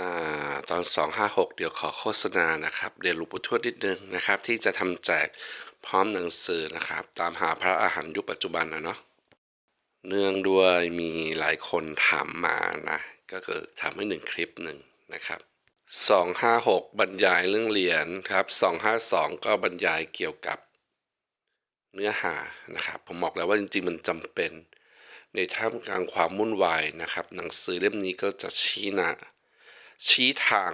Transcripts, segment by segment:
อตอน 256 เดี๋ยวขอโฆษณานะครับเรียนหลวงปู่ทวดนิดนึงนะครับ ที่จะทำแจกพร้อมหนังสือนะครับ ตามหาพระอาหารยุคปัจจุบันนะเนาะเนื่องด้วยมีหลายคนถามมานะ ก็คือทำให้หนึ่งคลิปหนึ่งนะครับ256 บรรยายเรื่องเหรียญครับ 252 ก็บรรยายเกี่ยวกับเนื้อหานะครับ ผมบอกแล้วว่าจริงๆมันจำเป็น ในท่ามกลางความวุ่นวายนะครับ หนังสือเล่มนี้ก็จะชี้หนะ ชี้ทาง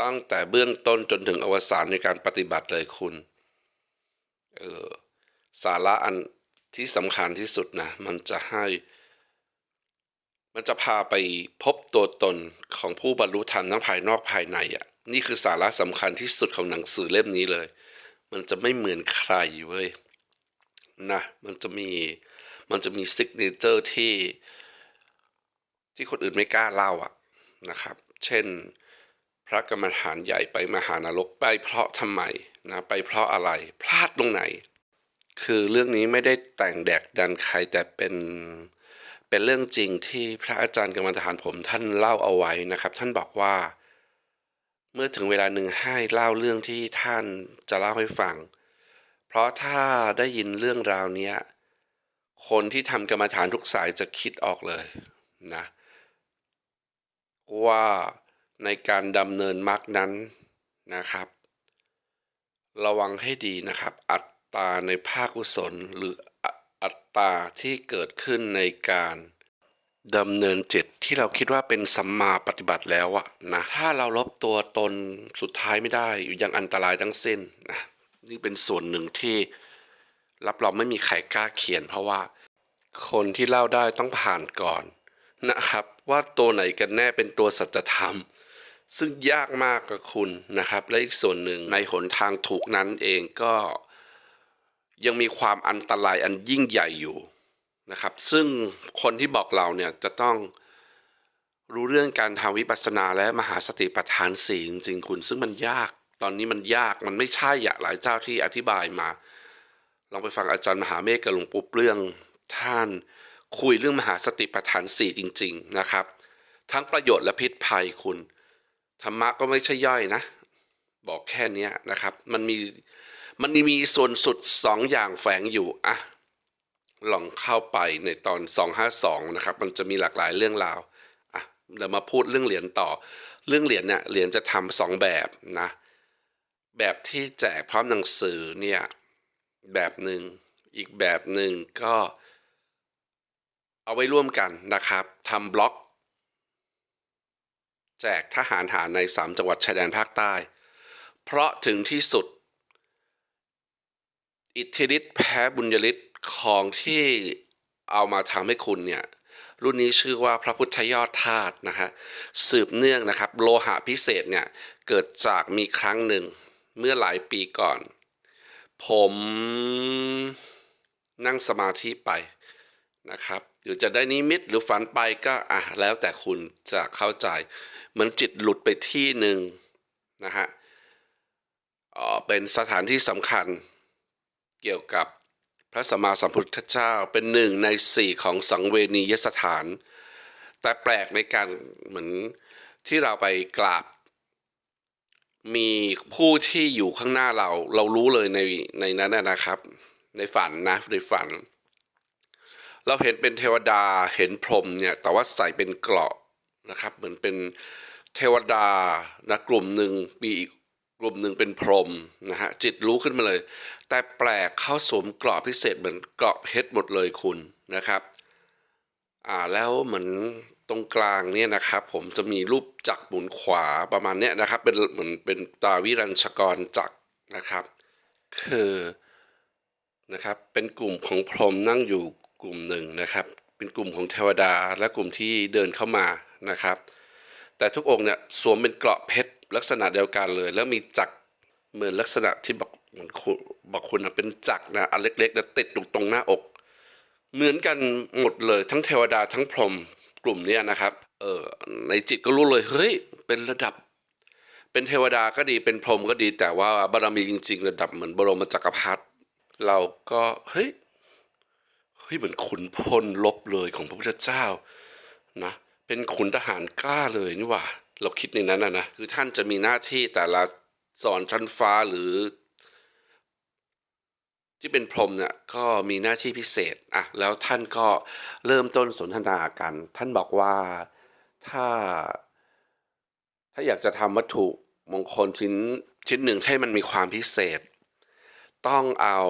ตั้งแต่เบื้องต้นจนถึงอวสานในการปฏิบัติเลยคุณ เออสาระอันที่สำคัญที่สุดนะ มันจะให้ มันจะพาไปพบตัวตนของผู้บรรลุธรรมทั้งภายนอกภายในอะ นี่คือสาระสำคัญที่สุดของหนังสือเล่มนี้เลย มันจะไม่เหมือนใครเว้ยนะ มันจะมี มันจะมีซิกเนเจอร์ที่ที่คนอื่นไม่กล้าเล่าอะนะครับ เช่น พระกรรมฐานใหญ่ไปมหานรกไปเพราะทำไมนะไปเพราะอะไรพลาดตรงไหน คือเรื่องนี้ไม่ได้แต่งแดกดันใครแต่เป็นเป็นเรื่องจริงที่พระอาจารย์กรรมฐานผมท่านเล่าเอาไว้นะครับ ท่านบอกว่า เมื่อถึงเวลาหนึ่งให้เล่าเรื่องที่ท่านจะเล่าให้ฟัง เพราะถ้าได้ยินเรื่องราวนี้คนที่ทำกรรมฐานทุกสายจะคิดออกเลยนะ ว่าในการดำเนินมรรคนั้นนะครับ ระวังให้ดีนะครับ อัตตาในภาคกุศลหรืออัตตาที่เกิดขึ้นในการดำเนินจิตที่เราคิดว่าเป็นสัมมาปฏิบัติแล้วอะนะถ้าเราลบตัวตนสุดท้ายไม่ได้อยู่ยังอันตรายทั้งสิ้นนะนี่เป็นส่วนหนึ่งที่รับรองไม่มีใครกล้าเขียน เพราะว่าคนที่เล่าได้ต้องผ่านก่อนนะครับ ว่าตัวไหนกันแน่เป็นตัวสัจธรรม ซึ่งยากมากกับคุณนะครับ และอีกส่วนหนึ่งในหนทางถูกนั้นเองก็ยังมีความอันตรายอันยิ่งใหญ่อยู่นะครับ ซึ่งคนที่บอกเราเนี่ยจะต้องรู้เรื่องการทำวิปัสสนาและมหาสติปัฏฐานสี่จริงๆคุณ ซึ่งมันยากตอนนี้มันยากมันไม่ใช่อะหลายเจ้าที่อธิบายมา ลองไปฟังอาจารย์มหาเมฆกับหลวงปู่เปลื้องท่าน คุยเรื่องมหาสติปัฏฐานสี่จริง ๆนะครับ ทั้งประโยชน์และพิษภัยคุณ ธรรมะก็ไม่ใช่ย่อยนะ บอกแค่นี้นะครับ มันมีมันมีส่วนสุดสองอย่างแฝงอยู่อะลองเข้าไปในตอน 252 นะครับ มันจะมีหลากหลายเรื่องราวอะเดี๋ยวมาพูดเรื่องเหรียญต่อ เรื่องเหรียญเนี่ยเหรียญจะทำสองแบบนะ แบบที่แจกพร้อมหนังสือเนี่ยแบบหนึ่งอีกแบบหนึ่งก็ เอาไว้ร่วมกันนะครับทำบล็อก แจกทหารหารในสามจังหวัดชายแดนภาคใต้ เพราะถึงที่สุด อิทธิฤทธิ์แพ้บุญยฤทธิ์ของที่เอามาทำให้คุณเนี่ยรุ่นนี้ชื่อว่าพระพุทธยอดธาตุนะฮะสืบเนื่องนะครับ โลหะพิเศษเนี่ย เกิดจากมีครั้งหนึ่ง เมื่อหลายปีก่อน ผมนั่งสมาธิไปนะครับ รือจะได้นิมิตหรือฝันไปก็อะแล้วแต่คุณจะเข้าใจ เหมือนจิตหลุดไปที่หนึ่งนะฮะอ๋อเป็นสถานที่สำคัญเกี่ยวกับพระสัมมาสัมพุทธเจ้าเป็นหนึ่งในสี่ของสังเวนียสถาน แต่แปลกในการเหมือนที่เราไปกราบ มีผู้ที่อยู่ข้างหน้าเรา เรารู้เลยในในนั้นนะนะครับ ในฝันนะในฝัน เราเห็นเป็นเทวดาเห็นพรหมเนี่ยแต่ว่าใส่เป็นเกราะนะครับ เหมือนเป็นเทวดานะกลุ่มหนึ่งมีอีกกลุ่มหนึ่งเป็นพรหมนะฮะจิตรู้ขึ้นมาเลย แต่แปลกเข้าสวมเกราะพิเศษเหมือนเกราะเพชรหมดเลยคุณนะครับอ่าแล้วเหมือนตรงกลางเนี่ยนะครับ ผมจะมีรูปจักรหมุนขวาประมาณเนี้ยนะครับ เป็นเหมือนเป็นตาวิรัญชกรจักรนะครับ คือนะครับเป็นกลุ่มของพรหมนั่งอยู่ กลุ่มหนึ่งนะครับ เป็นกลุ่มของเทวดาและกลุ่มที่เดินเข้ามานะครับ แต่ทุกองค์เนี่ยสวมเป็นเกราะเพชรลักษณะเดียวกันเลย แล้วมีจักรเหมือนลักษณะที่บอกเหมือนบอกคุณนะเป็นจักรนะอันเล็กๆนะติดอยู่ตรงหน้าอก เหมือนกันหมดเลยทั้งเทวดาทั้งพรหมกลุ่มนี้นะครับเออในจิตก็รู้เลยเฮ้ยเป็นระดับ เป็นเทวดาก็ดีเป็นพรหมก็ดี แต่ว่าบารมีจริง ๆ ระดับเหมือนบรมจักรพรรดิเราก็เฮ้ย เฮ้ยเหมือนขุนพลลบเลยของพระพุทธเจ้านะเป็นขุนทหารกล้าเลยนี่ว่า เราคิดในนั้นนะนะคือท่านจะมีหน้าที่แต่ละสอนชั้นฟ้าหรือ ที่เป็นพรมเนี่ยก็มีหน้าที่พิเศษอะแล้วท่านก็เริ่มต้นสนทนากัน ท่านบอกว่าถ้า ถ้าอยากจะทำวัตถุมงคลชิ้นชิ้นหนึ่งให้มันมีความพิเศษ ต้องเอา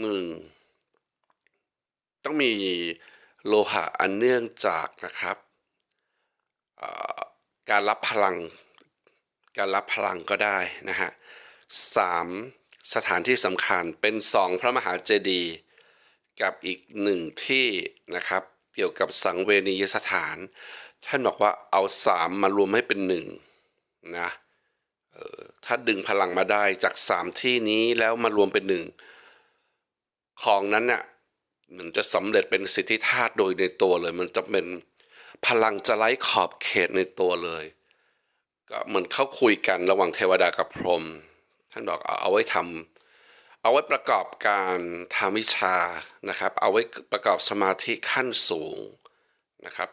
หนึ่งต้องมีโลหะอันเนื่องจากนะครับการรับพลังการรับพลังก็ได้นะฮะสามสถานที่สำคัญเป็นสองพระมหาเจดีย์กับอีกหนึ่งที่นะครับ เกี่ยวกับสังเวนียสถาน ท่านบอกว่าเอาสามมารวมให้เป็นหนึ่งนะถ้าดึงพลังมาได้จากสามที่นี้แล้วมารวมเป็นหนึ่ง ของนั้นเนี่ยมันจะสำเร็จเป็นสิทธิธาตุโดยในตัวเลย มันจะเป็นพลังจะไร้ขอบเขตในตัวเลย ก็เหมือนเขาคุยกันระหว่างเทวดากับพรหมท่านบอกเอาเอาไว้ทำเอาไว้ประกอบการทำวิชานะครับ เอาไว้ประกอบสมาธิขั้นสูงนะครับ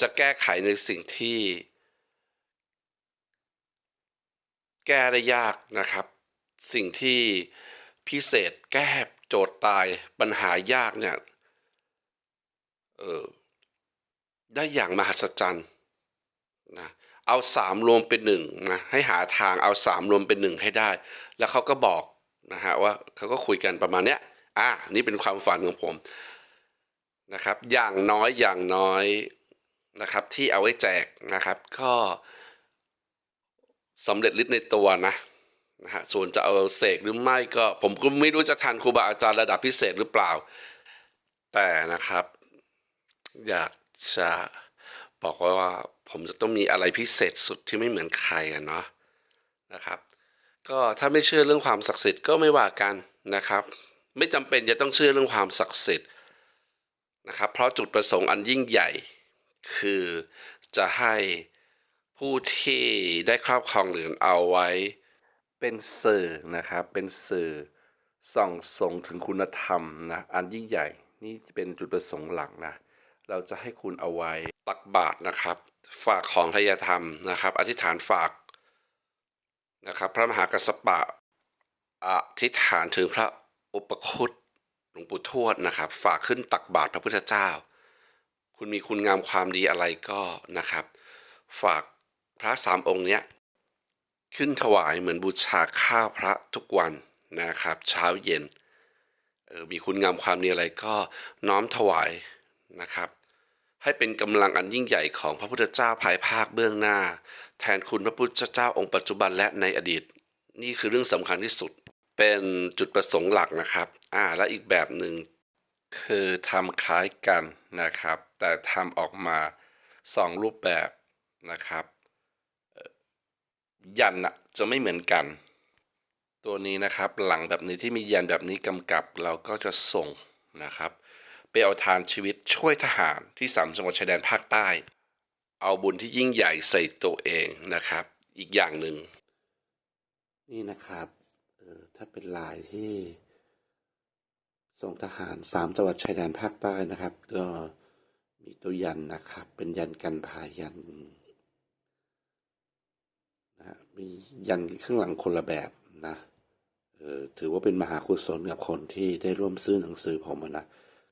จะแก้ไขในสิ่งที่ แก้ได้ยากนะครับ สิ่งที่พิเศษแก้ โจทย์ตายปัญหายากเนี่ยเออได้อย่างมหัศจรรย์นะเอาสามรวมเป็นหนึ่งนะให้หาทางเอาสามรวมเป็นหนึ่งให้ได้ แล้วเขาก็บอกนะฮะว่าเขาก็คุยกันประมาณเนี้ยอะนี่เป็นความฝันของผมนะครับ อย่างน้อยอย่างน้อยนะครับ ที่เอาไว้แจกนะครับ ก็สำเร็จฤทธิ์ในตัวนะ นะฮะส่วนจะเอาเสกหรือไม่ก็ ผมก็ไม่รู้จะทันครูบาอาจารย์ระดับพิเศษหรือเปล่า แต่นะครับ อยากจะบอกว่าผมจะต้องมีอะไรพิเศษสุดที่ไม่เหมือนใครอะเนาะนะครับ ก็ถ้าไม่เชื่อเรื่องความศักดิ์สิทธิ์ก็ไม่ว่ากันนะครับ ไม่จำเป็นจะต้องเชื่อเรื่องความศักดิ์สิทธิ์นะครับ เพราะจุดประสงค์อันยิ่งใหญ่ คือจะให้ผู้ที่ได้ครอบครองเหรียญเอาไว้ เป็นสื่อนะครับ เป็นสื่อส่องส่งถึงคุณธรรมนะอันยิ่งใหญ่นี่เป็นจุดประสงค์หลักนะเราจะให้คุณเอาไว้ตักบาตรนะครับ ฝากของทายธรรมนะครับ อธิษฐานฝากนะครับ พระมหากัสสปะอธิษฐานถึงพระอุปคุตหลวงปู่ทวดนะครับ ฝากขึ้นตักบาตรพระพุทธเจ้า คุณมีคุณงามความดีอะไรก็นะครับ ฝากพระสามองค์เนี้ย ขึ้นถวายเหมือนบูชาข้าพระทุกวันนะครับ เช้าเย็นออมีคุณงามความดีอะไรก็น้อมถวายนะครับ ให้เป็นกำลังอันยิ่งใหญ่ของพระพุทธเจ้าภายภาคเบื้องหน้า แทนคุณพระพุทธเจ้าองค์ปัจจุบันและในอดีต นี่คือเรื่องสำคัญที่สุด เป็นจุดประสงค์หลักนะครับ อ่าและอีกแบบหนึ่งคือทำคล้ายกันนะครับ แต่ทำออกมาสองรูปแบบนะครับ ยันอะจะไม่เหมือนกัน ตัวนี้นะครับหลังแบบนี้ที่มียันแบบนี้กำกับเราก็จะส่งนะครับไปเอาทานชีวิตช่วยทหารที่สามจังหวัดชายแดนภาคใต้ เอาบุญที่ยิ่งใหญ่ใส่ตัวเองนะครับ อีกอย่างหนึ่งนี่นะครับถ้าเป็นลายที่ส่งทหารสามจังหวัดชายแดนภาคใต้นะครับ ก็มีตัวยันนะครับ เป็นยันกันพายัน นะมียันข้างหลังคนละแบบนะเออถือว่าเป็นมหากุศลกับคนที่ได้ร่วมซื้อหนังสือผมนะ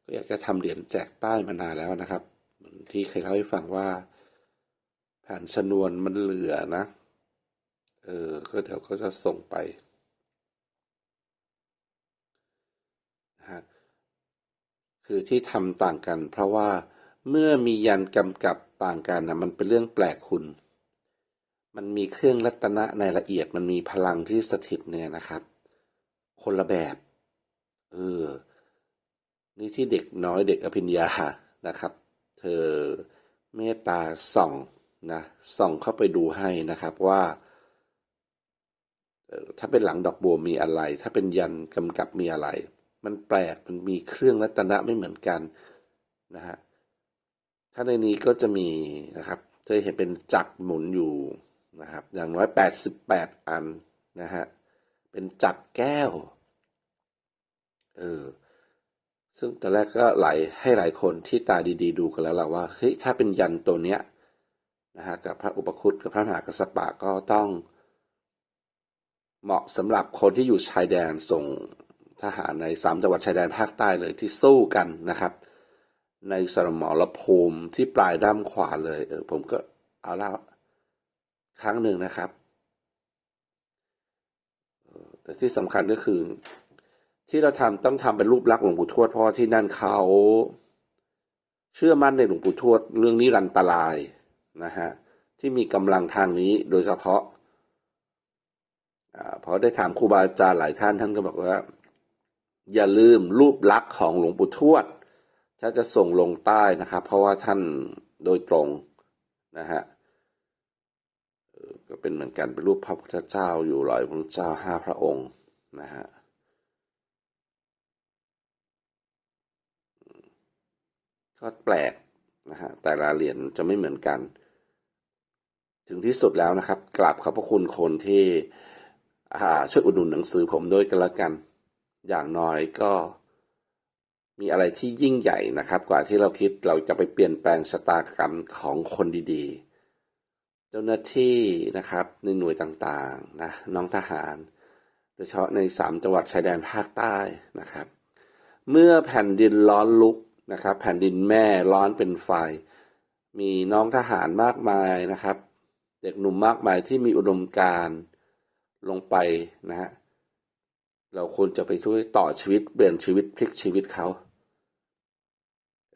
ก็อยากจะทำเหรียญแจกป้ายมานานแล้วนะครับเหมือนที่เคยเล่าให้ฟังว่า แผ่นชนวนมันเหลือนะ เออก็เดี๋ยวก็จะส่งไปนะฮะคือที่ทำต่างกัน เพราะว่าเมื่อมียันกำกับต่างกันนะมันเป็นเรื่องแปลกคุณ มันมีเครื่องรัตนะในละเอียดมันมีพลังที่สถิตเนี่ยนะครับ คนละแบบเออนี่ที่เด็กน้อยเด็กอภิญญานะครับ เธอเมตตาส่องนะส่องเข้าไปดูให้นะครับว่าออถ้าเป็นหลังดอกบัวมีอะไร ถ้าเป็นยันกำกับมีอะไร มันแปลกมันมีเครื่องรัตนะไม่เหมือนกันนะฮะถ้าในนี้ก็จะมีนะครับ เธอเห็นเป็นจักรหมุนอยู่ นะครับ อย่างน้อยแปดสิบแปดอันนะฮะ เป็นจักรแก้ว เออ ซึ่งตอนแรกก็หลายให้หลายคนที่ตาดีๆดูกันแล้วล่ะว่า เฮ้ย ถ้าเป็นยันตัวเนี้ยนะฮะ กับพระอุปคุตกับพระมหากัสสปะก็ต้อง เหมาะสำหรับคนที่อยู่ชายแดนส่งทหารในสามจังหวัดชายแดนภาคใต้เลยที่สู้กันนะครับ ในสมรภูมิที่ปลายด้ามขวาเลย เออผมก็เอาล่า ครั้งหนึ่งนะครับแต่ที่สำคัญก็คือ ที่เราทำต้องทำเป็นรูปลักษณ์หลวงปู่ทวดเพราะที่นั่นเขาเชื่อมั่นในหลวงปู่ทวดเรื่องนิรันตรายนะฮะที่มีกำลังทางนี้โดยเฉพาะอ่าพอได้ถามครูบาอาจารย์หลายท่านท่านก็บอกว่า อย่าลืมรูปลักษณ์ของหลวงปู่ทวดถ้าจะส่งลงใต้นะครับ เพราะว่าท่านโดยตรงนะฮะ ก็เป็นเหมือนกันเป็นรูปพระพุทธเจ้าอยู่รอยพระพุทธเจ้าห้าพระองค์นะฮะก็แปลกนะฮะแต่ละเหรียญจะไม่เหมือนกัน ถึงที่สุดแล้วนะครับกราบขอบพระคุณคนที่ช่วยอุดหนุนหนังสือผมด้วยกันละกัน อย่างน้อยก็มีอะไรที่ยิ่งใหญ่นะครับ กว่าที่เราคิดเราจะไปเปลี่ยนแปลงชะตากรรมของคนดีๆ เจ้าหน้าที่นะครับในหน่วยต่างๆนะน้องทหาร โดยเฉพาะในสามจังหวัดชายแดนภาคใต้นะครับ เมื่อแผ่นดินร้อนลุกนะครับ แผ่นดินแม่ร้อนเป็นไฟ มีน้องทหารมากมายนะครับ เด็กหนุ่มมากมายที่มีอุดมการลงไปนะฮะเราควรจะไปช่วยต่อชีวิตเปลี่ยนชีวิตพลิกชีวิตเขา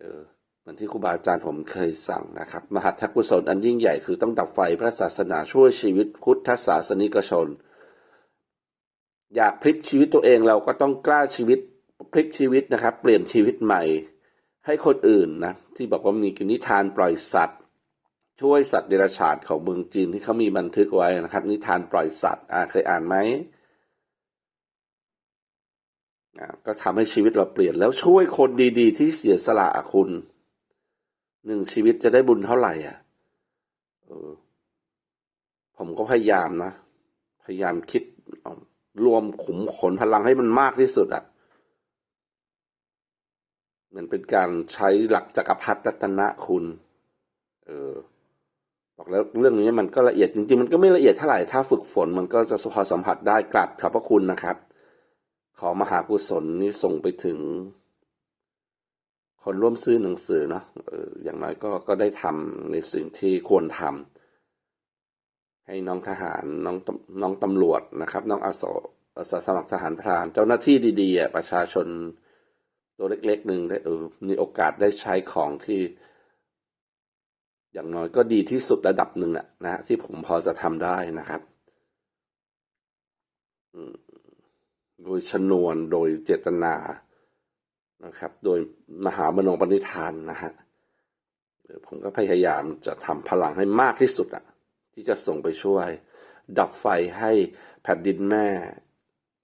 เออ เหมือนที่ครูบาอาจารย์ผมเคยสั่งนะครับ มหัตถกุศลอันยิ่งใหญ่คือต้องดับไฟพระศาสนาช่วยชีวิตพุทธศาสนิกชน อยากพลิกชีวิตตัวเองเราก็ต้องกล้าชีวิตพลิกชีวิตนะครับ เปลี่ยนชีวิตใหม่ ให้คนอื่นนะที่บอกว่ามีนิทานปล่อยสัตว์ ช่วยสัตว์เดรัจฉานของเมืองจีนที่เขามีบันทึกไว้นะครับ นิทานปล่อยสัตว์อ่าเคยอ่านไหมก็ทำให้ชีวิตเราเปลี่ยนแล้วช่วยคนดี ๆ ที่เสียสละคุณ หนึ่งชีวิตจะได้บุญเท่าไหร่อะ เออ ผมก็พยายามนะ พยายามคิดรวมขุมขนพลังให้มันมากที่สุดอะเหมือนเป็นการใช้หลักจักรพรรดิรัตนะคุณ เออ บอกแล้วเรื่องนี้มันก็ละเอียดจริงๆ มันก็ไม่ละเอียดเท่าไหร่ ถ้าฝึกฝนมันก็จะพอสัมผัสได้กราบขอบพระคุณนะครับ ขอมหากุศลนี้ส่งไปถึง คนร่วมซื้อหนังสือเนาะอย่างน้อยก็ก็ได้ทำในสิ่งที่ควรทำให้น้องทหารน้องตำน้องตำรวจนะครับ น้องอาสอาสาสมัครทหารพราน เจ้าหน้าที่ดีๆประชาชนตัวเล็กๆหนึ่งได้เออมีโอกาสได้ใช้ของที่ อย่างน้อยก็ดีที่สุดระดับหนึ่งอะนะที่ผมพอจะทำได้นะครับโดยชนวนโดยเจตนา นะครับ โดยมหามโนปณิธานนะฮะผมก็พยายามจะทำพลังให้มากที่สุดอะที่จะส่งไปช่วย ดับไฟให้แผ่นดินแม่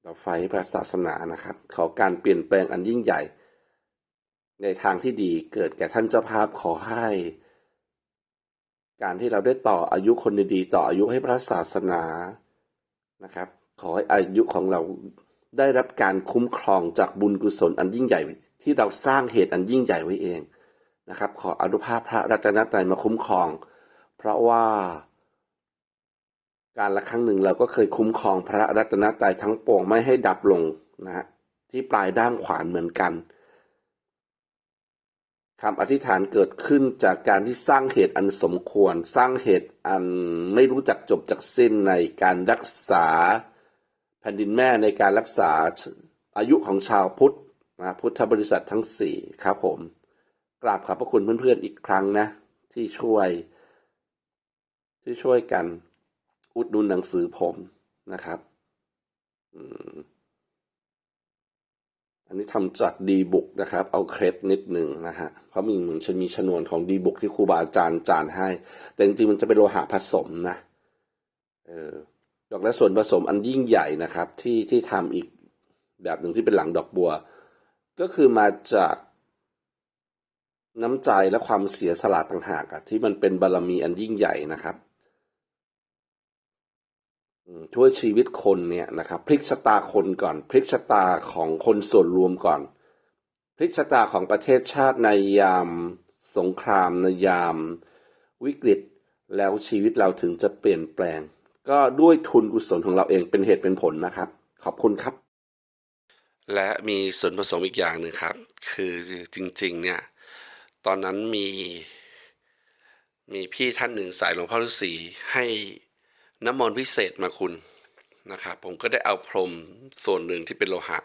ดับไฟให้พระศาสนานะครับ ขอการเปลี่ยนแปลงอันยิ่งใหญ่ ในทางที่ดีเกิดแก่ท่านเจ้าภาพขอให้ การที่เราได้ต่ออายุคนดีๆต่ออายุให้พระศาสนานะครับ ขอให้อายุของเรา ได้รับการคุ้มครองจากบุญกุศลอันยิ่งใหญ่ ที่เราสร้างเหตุอันยิ่งใหญ่ไว้เองนะครับ ขออนุภาพพระรัตนตรัยมาคุ้มครอง เพราะว่า การละครั้งหนึ่งเราก็เคยคุ้มครองพระรัตนตรัยทั้งปวงไม่ให้ดับลงนะฮะที่ปลายด้ามขวานเหมือนกันคำอธิษฐานเกิดขึ้นจากการที่สร้างเหตุอันสมควร สร้างเหตุอันไม่รู้จักจบจากสิ้นในการรักษา แผ่นดินแม่ในการรักษาอายุของชาวพุทธนะพุทธบริษัททั้งสี่ครับผมกราบขอบพระคุณเพื่อนๆอีกครั้งนะ ที่ช่วย ที่ช่วยกัน อุดหนุนหนังสือผมนะครับอันนี้ทำจากดีบุกนะครับ เอาเครดนิดหนึ่งนะฮะเพราะมีเหมือนจะมีชนวนของดีบุกที่ครูบาอาจารย์จานให้ แต่จริงๆมันจะเป็นโลหะผสมนะ เออ ดอกและส่วนผสมอันยิ่งใหญ่นะครับ ที่ที่ทำอีกแบบหนึ่งที่เป็นหลังดอกบัว ก็คือมาจากน้ำใจและความเสียสละต่างหากอะที่มันเป็นบารมีอันยิ่งใหญ่นะครับช่วยชีวิตคนเนี่ยนะครับพลิกชะตาคนก่อน พลิกชะตาของคนส่วนรวมก่อน พลิกชะตาของประเทศชาติในยามสงครามในยามวิกฤตแล้วชีวิตเราถึงจะเปลี่ยนแปลง ก็ด้วยทุนกุศลของเราเองเป็นเหตุเป็นผลนะครับ ขอบคุณครับ และมีส่วนผสมอีกอย่างหนึ่งครับ คือจริงๆ เนี่ย ตอนนั้นมี มีพี่ท่านหนึ่งสายหลวงพ่อฤาษีให้น้ำมนต์พิเศษมาคุณนะครับผมก็ได้เอาพรมส่วนหนึ่งที่เป็นโลหะ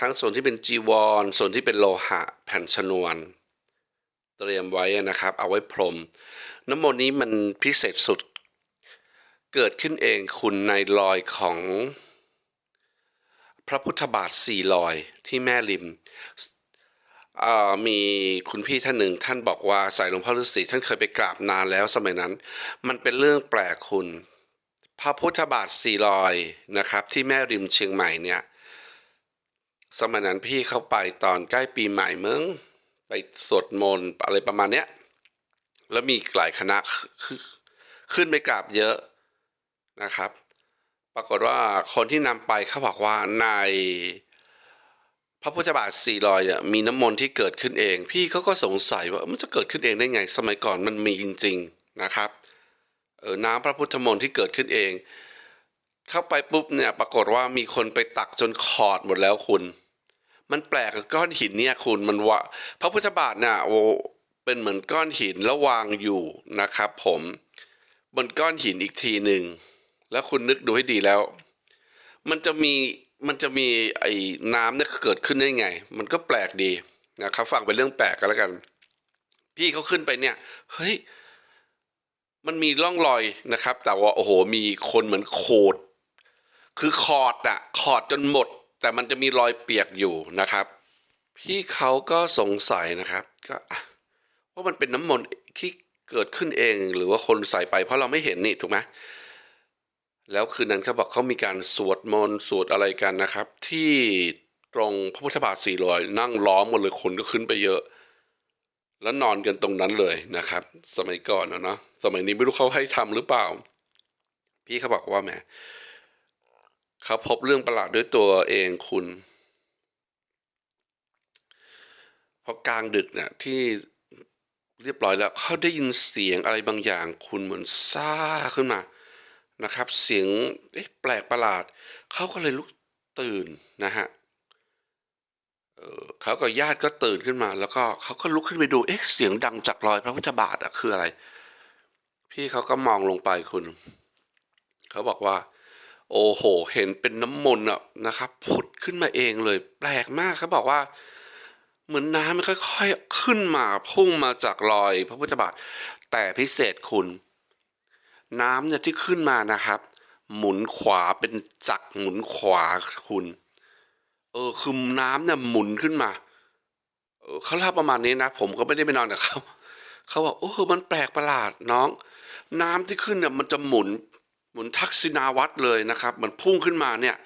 ทั้งส่วนที่เป็นจีวร ส่วนที่เป็นโลหะ แผ่นชนวน เตรียมไว้นะครับ เอาไว้พรม น้ำมนต์นี้มันพิเศษสุด เกิดขึ้นเองคุณในรอยของพระพุทธบาทสี่รอยที่แม่ริมอ่อมีคุณพี่ท่านหนึ่งท่านบอกว่าสายหลวงพ่อฤาษีท่านเคยไปกราบนานแล้วสมัยนั้น มันเป็นเรื่องแปลกคุณ พระพุทธบาทสี่รอยนะครับ ที่แม่ริมเชียงใหม่เนี่ย สมัยนั้นพี่เข้าไปตอนใกล้ปีใหม่เมืองไปสวดมนต์อะไรประมาณเนี้ยแล้วมีหลายคณะขึ้นไปกราบเยอะ นะครับ ปรากฏว่าคนที่นำไปเขาบอกว่าในพระพุทธบาทสี่รอยมีน้ำมนต์ที่เกิดขึ้นเอง พี่เขาก็สงสัยว่ามันจะเกิดขึ้นเองได้ไง สมัยก่อนมันมีจริง ๆนะครับเออน้ำพระพุทธมนต์ที่เกิดขึ้นเอง เข้าไปปุ๊บเนี่ยปรากฏว่ามีคนไปตักจนขอดหมดแล้วคุณ มันแปลกก้อนหินเนี่ยคุณมันว่าพระพุทธบาทเนี่ยโอเป็นเหมือนก้อนหินแล้ววางอยู่นะครับ ผม บนก้อนหินอีกทีหนึ่ง แล้วคุณนึกดูให้ดีแล้ว มันจะมีมันจะมีไอ้น้ำเนี่ยเกิดขึ้นได้ไง มันก็แปลกดีนะครับฟังเป็นเรื่องแปลกกันแล้วกัน พี่เขาขึ้นไปเนี่ยเฮ้ยมันมีร่องรอยนะครับ แต่ว่าโอ้โหมีคนเหมือนโขดคือขอดอะขอดจนหมด แต่มันจะมีรอยเปียกอยู่นะครับ พี่เขาก็สงสัยนะครับ ก็ว่ามันเป็นน้ำมนต์ที่เกิดขึ้นเอง หรือว่าคนใส่ไปเพราะเราไม่เห็นนี่ถูกไหม แล้วคืนนั้นเขาบอกเขามีการสวดมนต์สวดอะไรกันนะครับ ที่ตรงพระพุทธบาทสี่รอยนั่งล้อมหมดเลยคนก็ขึ้นไปเยอะ แล้วนอนกันตรงนั้นเลยนะครับ สมัยก่อนนะเนาะสมัยนี้ไม่รู้เขาให้ทำหรือเปล่า พี่เขาบอกว่าแหมเขาพบเรื่องประหลาดด้วยตัวเองคุณพอกลางดึกเนี่ยที่เรียบร้อยแล้วเขาได้ยินเสียงอะไรบางอย่าง คุณเหมือนซ่าขึ้นมา นะครับ เสียงเอ๊ะแปลกประหลาด เขาก็เลยลุกตื่นนะฮะเออเขากับญาติก็ตื่นขึ้นมา แล้วก็เขาก็ลุกขึ้นไปดูเอ๊ะเสียงดังจากรอยพระพุทธบาทอะคืออะไร พี่เขาก็มองลงไปคุณ เขาบอกว่า โอ้โห เห็นเป็นน้ำมนต์อะนะครับผุดขึ้นมาเองเลย แปลกมากเขาบอกว่า เหมือนน้ำมันค่อย ๆ ขึ้นมาพุ่งมาจากรอยพระพุทธบาท แต่พิเศษคุณ น้ำเนี่ยที่ขึ้นมานะครับ หมุนขวาเป็นจักรหมุนขวาคุณ เออคือน้ำเนี่ยหมุนขึ้นมา เออเขาเล่าประมาณนี้นะ ผมก็ไม่ได้ไปนอนกับเขาเขาบอกโอ้มันแปลกประหลาดน้อง น้ำที่ขึ้นเนี่ยมันจะหมุนหมุนทักษิณาวัตรเลยนะครับ มันพุ่งขึ้นมาเนี่ย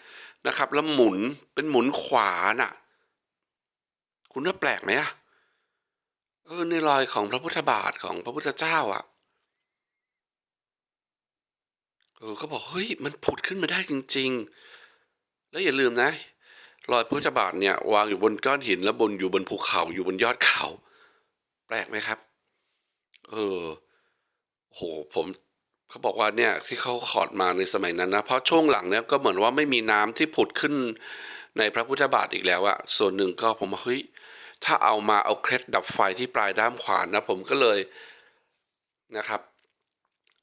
นะครับ แล้วหมุนเป็นหมุนขวาน่ะ คุณว่าแปลกไหมอะเออในรอยของพระพุทธบาทของพระพุทธเจ้าอะ เออเขาบอกเฮ้ยมันผุดขึ้นมาได้จริง ๆ แล้วอย่าลืมนะ รอยพระพุทธบาทเนี่ย วางอยู่บนก้อนหินแล้วบนอยู่บนภูเขาอยู่บนยอดเขา แปลกไหมครับ เออโหผมเขาบอกว่าเนี่ยที่เขาขอดมาในสมัยนั้นนะเพราะช่วงหลังเนี่ยก็เหมือนว่าไม่มีน้ำที่ผุดขึ้นในพระพุทธบาทอีกแล้วอะส่วนหนึ่งก็ผมว่าเฮ้ยถ้าเอามาเอาเคล็ดดับไฟที่ปลายด้ามขวานนะ ผมก็เลยนะครับ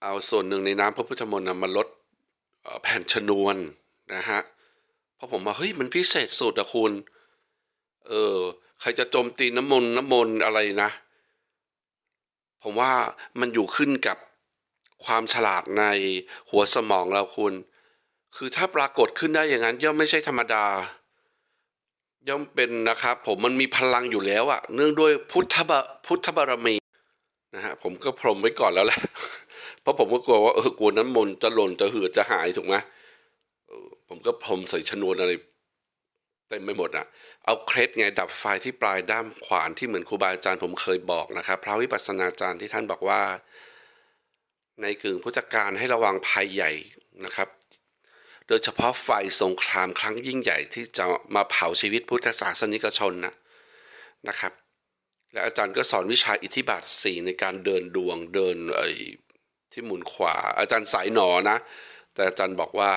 เอาส่วนหนึ่งในน้ำพระพุทธมนต์มาลดแผ่นชนวนนะฮะเพราะผมว่าเฮ้ยมันพิเศษสุดอะคุณ เออใครจะโจมตีน้ำมนต์น้ำมนต์อะไรนะ ผมว่ามันอยู่ขึ้นกับความฉลาดในหัวสมองเราคุณ คือถ้าปรากฏขึ้นได้อย่างนั้นย่อมไม่ใช่ธรรมดา ย่อมเป็นนะครับ ผมมันมีพลังอยู่แล้วอะเนื่องด้วยพุทธบพุทธบารมีนะฮะผมก็พรมไว้ก่อนแล้วแหละ ราะผมก็กลัวว่าเออกลัวน้ำมนต์จะหล่นจะเหือดจะหายถูกไหมผมก็พรมใส่ชนวนอะไรเต็มไปหมดอะเอาเคล็ดไงดับไฟที่ปลายด้ามขวานที่เหมือนครูบาอาจารย์ผมเคยบอกนะครับพระวิปัสสนาจารย์ที่ท่านบอกว่า ในกึ่งพุทธการให้ระวังภัยใหญ่นะครับ โดยเฉพาะไฟสงครามครั้งยิ่งใหญ่ที่จะมาเผาชีวิตพุทธศาสนิกชนนะนะครับ และอาจารย์ก็สอนวิชาอิทธิบาทสี่ในการเดินดวงเดินไอ ที่หมุนขวา อาจารย์สายหนอนะ แต่อาจารย์บอกว่า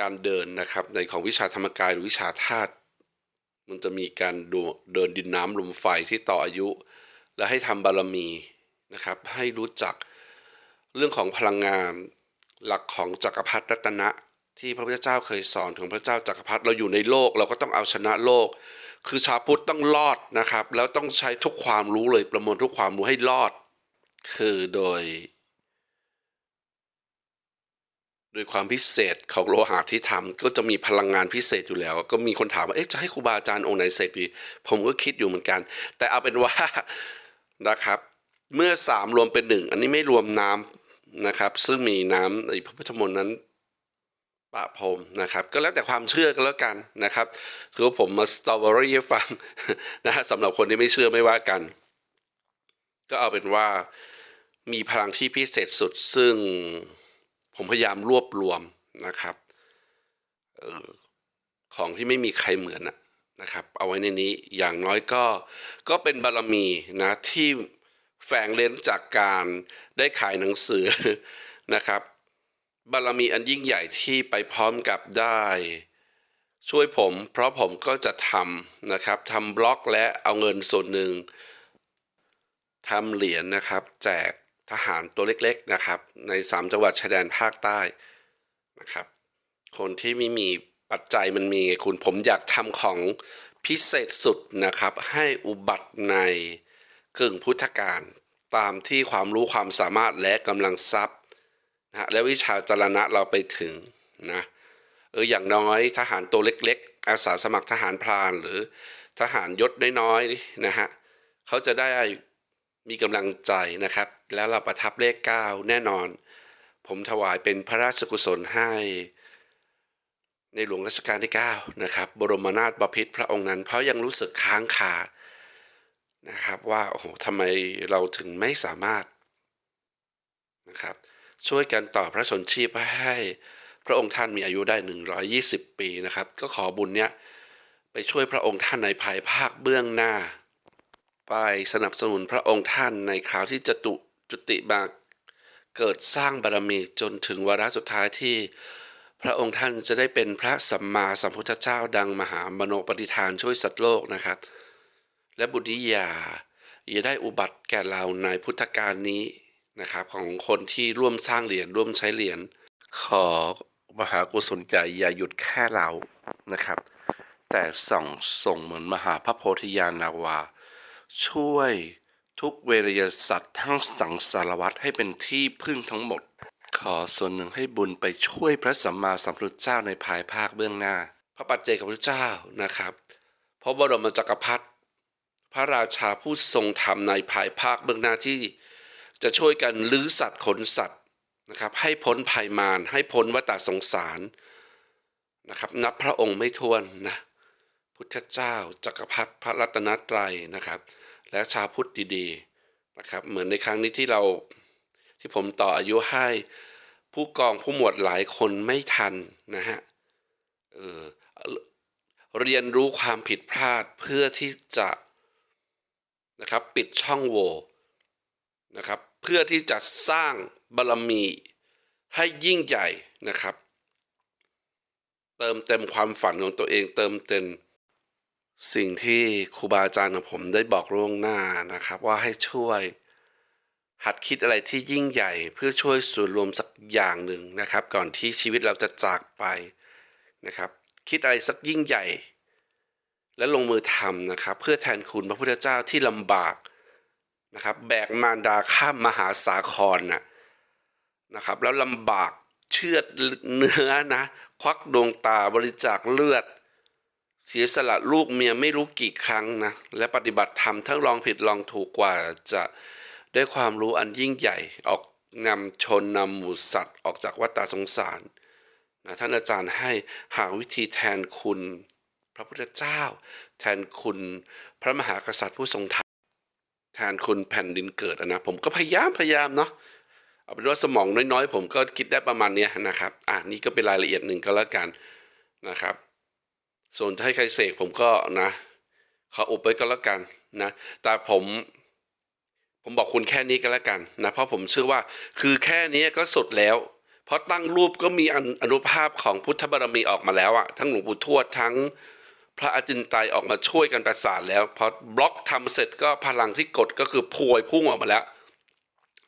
การเดินนะครับในของวิชาธรรมกายหรือวิชาธาตุมันจะมีการเดินดินน้ำลมไฟที่ต่ออายุ และให้ทำบารมีนะครับ ให้รู้จักเรื่องของพลังงานหลักของจักรพรรดิรัตนะ ที่พระพุทธเจ้าเคยสอนถึงพระเจ้าจักรพรรดิเราอยู่ในโลก เราก็ต้องเอาชนะโลก คือชาวพุทธต้องรอดนะครับ แล้วต้องใช้ทุกความรู้เลยประมวลทุกความรู้ให้รอด คือโดย โดยความพิเศษของโลหะที่ทำก็จะมีพลังงานพิเศษอยู่แล้ว ก็มีคนถามว่าเอ๊ะจะให้ครูบาอาจารย์องค์ไหนเสกดี ผมก็คิดอยู่เหมือนกัน แต่เอาเป็นว่านะครับ เมื่อสามรวมเป็นหนึ่งอันนี้ไม่รวมน้ำนะครับ ซึ่งมีน้ำในพระพุทธมนต์นั้นปะพรมนะครับก็แล้วแต่ความเชื่อกันแล้วกันนะครับคือว่าผมมาสตรอเบอรี่ให้ฟังนะฮะสำหรับคนที่ไม่เชื่อไม่ว่ากัน ก็เอาเป็นว่า มีพลังที่พิเศษสุดซึ่งผมพยายามรวบรวมนะครับออของที่ไม่มีใครเหมือนนะนะครับ เอาไว้ในนี้อย่างน้อยก็ก็เป็นบารมีนะที่แฝงเลนจากการได้ขายหนังสือนะครับ บารมีอันยิ่งใหญ่ที่ไปพร้อมกับได้ ช่วยผม เพราะผมก็จะทำนะครับทำบล็อกและเอาเงินส่วนหนึ่งทำเหรียญนะครับ แจก ทหารตัวเล็กๆนะครับ ในสามจังหวัดชายแดนภาคใต้นะครับ คนที่ไม่มีปัจจัยมันมีคุณผมอยากทำของพิเศษสุดนะครับ ให้อุบัติในกึ่งพุทธการตามที่ความรู้ความสามารถและกำลังทรัพย์นะฮะและวิชาจรณะเราไปถึงนะเอออย่างน้อยทหารตัวเล็ก ๆ อาสาสมัครทหารพรานหรือทหารยศน้อยๆนะฮะเขาจะได้ มีกำลังใจนะครับ แล้วเราประทับเลขเก้าแน่นอน ผมถวายเป็นพระราชกุศลให้ ในหลวงรัชกาลที่ 9 นะครับ บรมนาถบพิตรพระองค์นั้น เพราะยังรู้สึกค้างคานะครับว่าโอ้โหทำไมเราถึงไม่สามารถนะครับ ช่วยกันต่อพระชนชีพให้พระองค์ท่านมีอายุได้ 120 ปีนะครับ ก็ขอบุญเนี้ยไปช่วยพระองค์ท่านในภายภาคเบื้องหน้า ไปสนับสนุนพระองค์ท่านในคราวที่จตุจุติมาเกิดสร้างบารมีจนถึงวาระสุดท้ายที่ พระองค์ท่านจะได้เป็นพระสัมมาสัมพุทธเจ้าดังมหามโนปฏิฐานช่วยสัตว์โลกนะครับ และบุญนิยาอย่าได้อุบัติแก่เราในพุทธกาลนี้นะครับของคนที่ร่วมสร้างเหรียญร่วมใช้เหรียญขอมหากุศลใจอย่าหยุดแค่เรานะครับ แต่ส่องส่งเหมือนมหาพระโพธิญาณนาวา ช่วยทุกเวรยสัตว์ทั้งสังสารวัตให้เป็นที่พึ่งทั้งหมด ขอส่วนหนึ่งให้บุญไปช่วยพระสัมมาสัมพุทธเจ้าในภายภาคเบื้องหน้า พระปัจเจกพระเจ้านะครับพระบรมจักรพรรดิพระราชาผู้ทรงธรรมในภายภาคเบื้องหน้าที่ จะช่วยกันลื้อสัตว์ขนสัตว์นะครับให้พ้นภัยมารให้พ้นวัฏสงสารนะครับ นับพระองค์ไม่ถ้วนนะพุทธเจ้าจักรพรรดิพระรัตนตรัยนะครับ และชาวพุทธดีๆนะครับเหมือนในครั้งนี้ที่เราที่ผมต่ออายุให้ผู้กองผู้หมวดหลายคนไม่ทันนะฮะเออเรียนรู้ความผิดพลาดเพื่อที่จะนะครับปิดช่องโหว่นะครับเพื่อที่จะสร้างบารมีให้ยิ่งใหญ่นะครับ เติมเต็มความฝันของตัวเองเติมเต็ม สิ่งที่ครูบาอาจารย์ของผมได้บอกล่วงหน้านะครับ ว่าให้ช่วยหัดคิดอะไรที่ยิ่งใหญ่เพื่อช่วยส่วนรวมสักอย่างหนึ่งนะครับ ก่อนที่ชีวิตเราจะจากไปนะครับ คิดอะไรสักยิ่งใหญ่ และลงมือทำนะครับ เพื่อแทนคุณพระพุทธเจ้าที่ลำบากนะครับ แบกมารดาข้ามมหาสาครนะนะครับ แล้วลำบากเชือดเนื้อนะ ควักดวงตาบริจาคเลือด เสียสละลูกเมียไม่รู้กี่ครั้งนะ และปฏิบัติธรรมทั้งลองผิดลองถูกกว่าจะได้ความรู้อันยิ่งใหญ่ออกนำชนนำหมูสัตว์ออกจากวัฏสงสารนะท่านอาจารย์ให้หาวิธีแทนคุณ พระพุทธเจ้า แทนคุณพระมหากษัตริย์ผู้ทรงธรรมแทนคุณแผ่นดินเกิดนะ ผมก็พยายามพยายามเนาะเอาเป็นว่าสมองน้อยๆ ผมก็คิดได้ประมาณนี้นะครับ อ่านี่ก็เป็นรายละเอียดหนึ่งก็แล้วกันนะครับ ส่วนให้ใครเสกผมก็นะขออุบไว้ก็แล้วกันนะ แต่ผมผมบอกคุณแค่นี้ก็แล้วกันนะเพราะผมเชื่อว่าคือแค่นี้ก็สุดแล้ว เพราะตั้งรูปก็มีอนุอนุภาพของพุทธบารมีออกมาแล้วอะทั้งหลวงปู่ทวดทั้งพระอาจินไตยออกมาช่วยกันประสานแล้วพอบล็อกทำเสร็จก็พลังที่กดก็คือพวยพุ่งออกมาแล้ว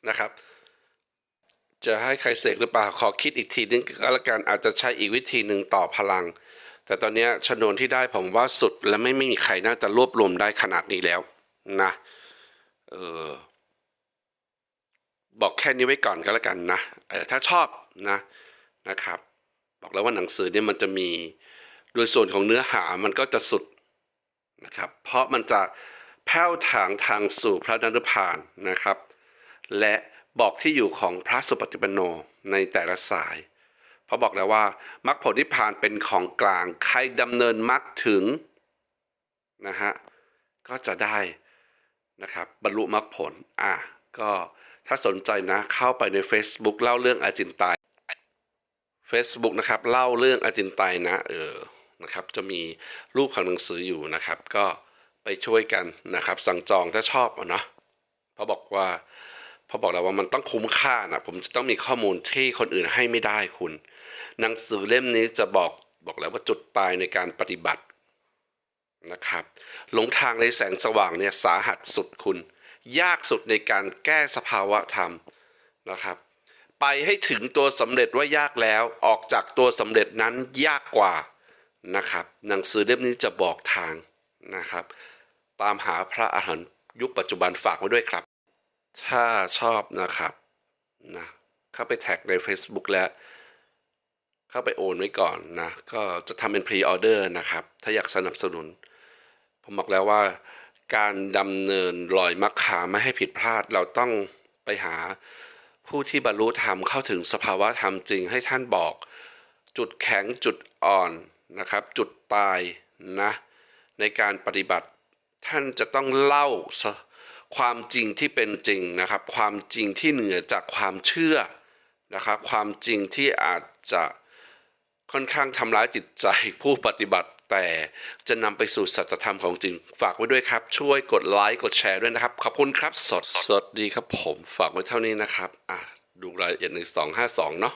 นะครับ จะให้ใครเสกหรือเปล่าขอคิดอีกทีนึงก็แล้วกันอาจจะใช้อีกวิธีหนึ่งต่อพลัง แต่ตอนนี้ชนวนที่ได้ผมว่าสุดและไม่ไม่มีใครน่าจะรวบรวมได้ขนาดนี้แล้วนะเออบอกแค่นี้ไว้ก่อนก็แล้วกันนะเออถ้าชอบนะนะครับ บอกแล้วว่าหนังสือเนี่ยมันจะมีโดยส่วนของเนื้อหามันก็จะสุดนะครับ เพราะมันจะแผ้วถางทางสู่พระนรพานนะครับ และบอกที่อยู่ของพระสุปฏิปันโนในแต่ละสาย เพราบอกแล้วว่ามรรคผลนิพพานเป็นของกลาง ใครดำเนินมรรคถึงนะฮะก็จะได้นะครับบรรลุมรรคผลอะก็ถ้าสนใจนะเข้าไปใน Facebook เล่าเรื่องอาจินไตย Facebook นะครับเล่าเรื่องอาจินไตยนะเออนะครับจะมีรูปของหนังสืออยู่นะครับ ก็ไปช่วยกันนะครับ สั่งจองถ้าชอบอะเนาะเพราะบอกว่าเพราบอกแล้วว่ามันต้องคุ้มค่านะผมจะต้องมีข้อมูลที่คนอื่นให้ไม่ได้คุณ หนังสือเล่มนี้จะบอกบอกแล้วว่าจุดตายในการปฏิบัตินะครับหลงทางในแสงสว่างเนี่ยสาหัสสุดคุณ ยากสุดในการแก้สภาวะธรรมนะครับ ไปให้ถึงตัวสำเร็จว่ายากแล้วออกจากตัวสำเร็จนั้นยากกว่านะครับหนังสือเล่มนี้จะบอกทางนะครับ ตามหาพระอาหารหันต์ยุคปัจจุบันฝากไว้ด้วยครับ ถ้าชอบนะครับนะเข้าไปแท็กใน Facebook แล้ว เข้าไปโอนไว้ก่อนนะก็จะทำเป็นพรีออเดอร์นะครับ ถ้าอยากสนับสนุน ผมบอกแล้วว่า การดำเนินรอยมรรคาไม่ให้ผิดพลาด เราต้องไปหาผู้ที่บรรลุธรรมเข้าถึงสภาวะธรรมจริงให้ท่านบอก จุดแข็งจุดอ่อนนะครับ จุดตายนะในการปฏิบัติท่านจะต้องเล่าความจริงที่เป็นจริงนะครับ ความจริงที่เหนือจากความเชื่อนะครับ ความจริงที่อาจจะ ค่อนข้างทำร้ายจิตใจผู้ปฏิบัติแต่จะนำไปสู่สัจธรรมของจริง ฝากไว้ด้วยครับ ช่วยกดไลค์กดแชร์ด้วยนะครับ ขอบคุณครับ สดสดดีครับผม ฝากไว้เท่านี้นะครับ อะ ดูรายละเอียดใน252 เนาะ